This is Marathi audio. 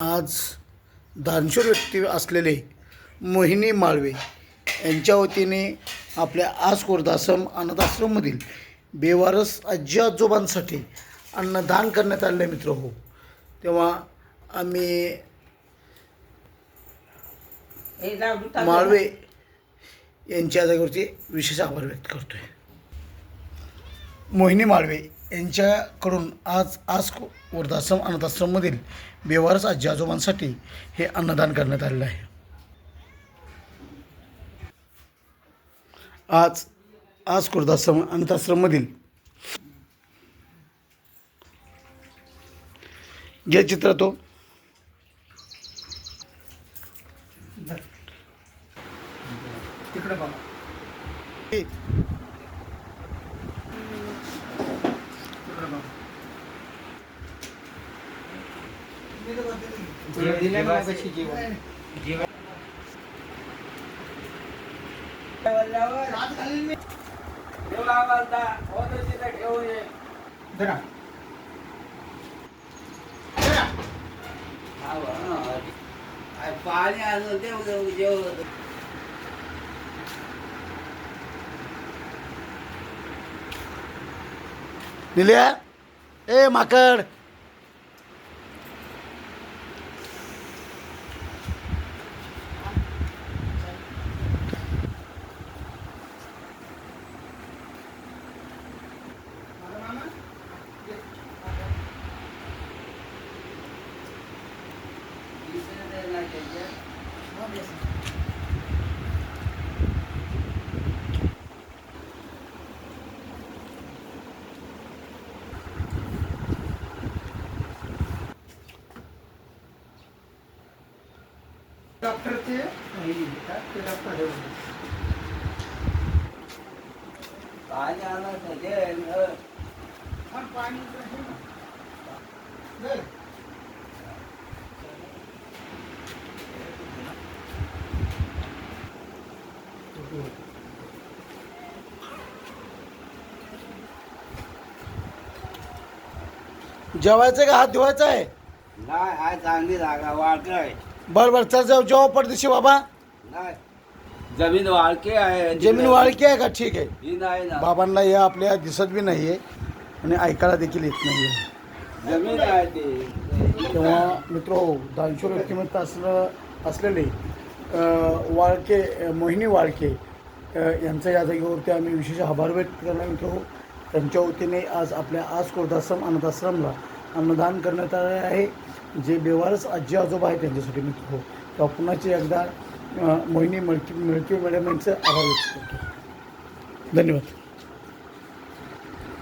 आज दानशूर व्यक्ती असलेले मोहिनी माळवे यांच्या वतीने आपल्या आज खुर्दाश्रम अनाथाश्रममधील बेवारस आजी आजोबांसाठी अन्नदान करण्यात आले मित्र हो. तेव्हा आम्ही माळवे यांच्या जागेवरती विशेष आभार व्यक्त करतोय. मोहिनी माळवे यांच्याकडून आज आज वृद्धाश्रम अनाथाश्रममधील बेवारस आजी आजोबांसाठी हे अन्नदान करण्यात आलेलं आहे. आज आज वृद्धाश्रम अनाथाश्रममधील जे चित्र तो तिकडे पाणी आणून देऊ देऊ जेव दिल्या ए माकड. डॉक्टरचे ते डॉक्टर पाणी आणून दे जेवायचं का? हात धुवायचा आहे? नाही आज चांगली जागा आहे बरं बरं चल जाऊ जेव्हा पडदिशी बाबा. नाही. जमीन वाळके आहे जमीन वाळकी आहे का? ठीक आहे. ही नाही ना. बाबांना हे आपल्या दिसत बी नाही आहे आणि ऐकायला देखील येत नाही आहे जमीन आहे ती. तेव्हा मित्र हो दानशूर व्यक्तिमत्व असलं असलेले अ, वाळके अ, मोहिनी वाळके अ, यांचा या जागेवरती आम्ही विशेष आभार व्यक्त करणार मित्र हो त्यांच्या वतीने आज आपल्या आज कोर्दाश्रम अनाथाश्रमला अन्नदान करण्यात आले आहे. जे बेवारच आजी आजोबा आहे त्यांच्यासाठी मी हो. किंवा पुन्हाची एकदा मोहिनी मळकी मिळकी मॅडम यांचं आभार व्यक्त करतो. धन्यवाद.